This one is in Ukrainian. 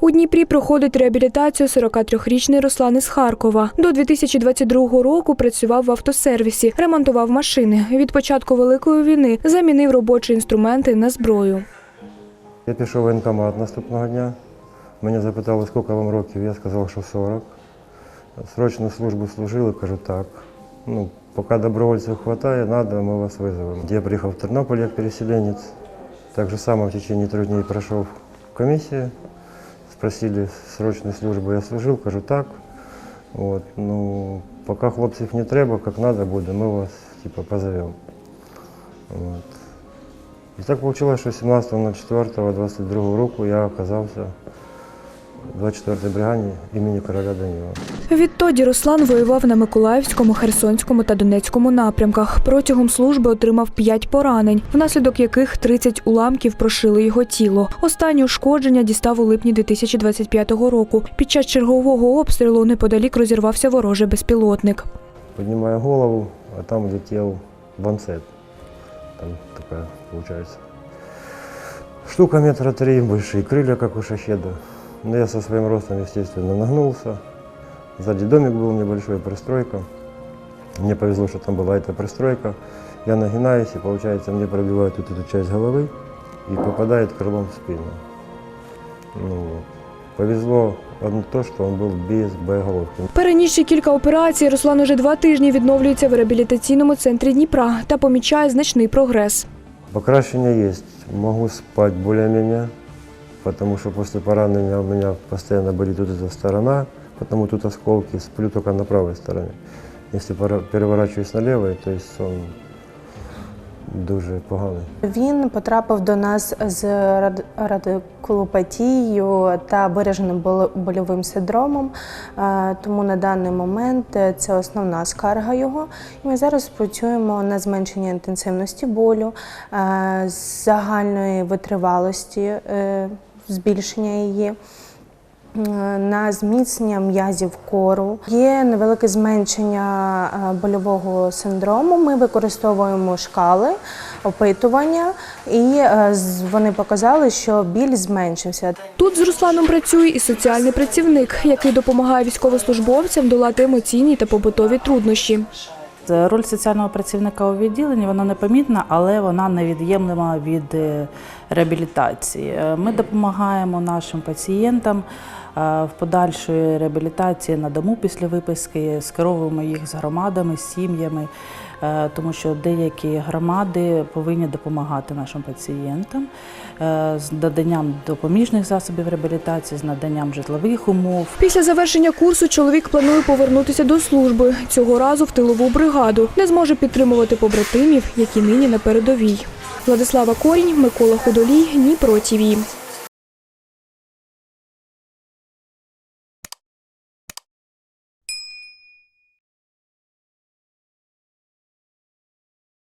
У Дніпрі проходить реабілітацію 43-річний Руслан із Харкова. До 2022 року працював в автосервісі, ремонтував машини. Від початку великої війни замінив робочі інструменти на зброю. Я пішов в воєнкомат наступного дня. Мене запитали, скільки вам років. Я сказав, що 40. Срочну службу служили, кажу так. Ну, поки добровольців вистачає, треба, ми вас визовемо. Я приїхав в Тернопіль як переселенець. Так же само в течение трьох днів пройшов комісію. Спросили срочну службу, я служив, кажу так. От, ну, поки хлопців не треба, як треба буде, ми вас типа, позовемо. От. І так вийшло, що 17.04.22 року я оказався 24-й бригаді імені короля Даніла. Відтоді Руслан воював на Миколаївському, Херсонському та Донецькому напрямках. Протягом служби отримав 5 поранень, внаслідок яких 30 уламків прошили його тіло. Останнє ушкодження дістав у липні 2025 року. Під час чергового обстрілу неподалік розірвався ворожий безпілотник. Піднімаю голову, а там летів ланцет. Там така, виходить, штука метра три, большие крылья, как у шахеда. Но я со своим ростом, естественно, нагнулся. Сзади домик был небольшой, пристройка. Мне повезло, что там была эта пристройка. Я нагинаюсь, и получается, мне пробивают вот эту часть головы и попадает крылом в спину. Ну, вот. Повезло одно то, что он был без боеголовки. Перенісши кілька операцій, Руслан уже два тижні відновлюється в реабілітаційному центрі Дніпра та помічає значний прогрес. Покращення есть. Могу спать более-менее, потому что после поранения у меня постоянно болит вот эта сторона, потому тут осколки, сплю только на правой стороне. Если пора- переворачиваюсь на левой, то сон дуже поганий. Він потрапив до нас з рад- радикулопатією та вираженим бол- больовим синдромом. Тому на даний момент е, це основна скарга його. Ми зараз працюємо на зменшення інтенсивності болю, е, загальної витривалості, е, збільшення її. Е, На зміцнення м'язів кору є невелике зменшення е, больового синдрому. Ми використовуємо шкали опитування, і е, вони показали, що біль зменшився. Тут з Русланом працює і соціальний працівник, який допомагає військовослужбовцям долати емоційні та побутові труднощі. Роль соціального працівника у відділенні вона непомітна, але вона невід'ємлема від е, реабілітації. Е, Ми допомагаємо нашим пацієнтам е, в подальшої реабілітації на дому після виписки, скеровуємо їх з громадами, з сім'ями, е, тому що деякі громади повинні допомагати нашим пацієнтам е, з наданням допоміжних засобів реабілітації, з наданням житлових умов. Після завершення курсу чоловік планує повернутися до служби цього разу в тилову бригаду, де зможе підтримувати побратимів, які нині на передовій. Владислава Корінь, Микола Худолій, Дніпро ТІВІ.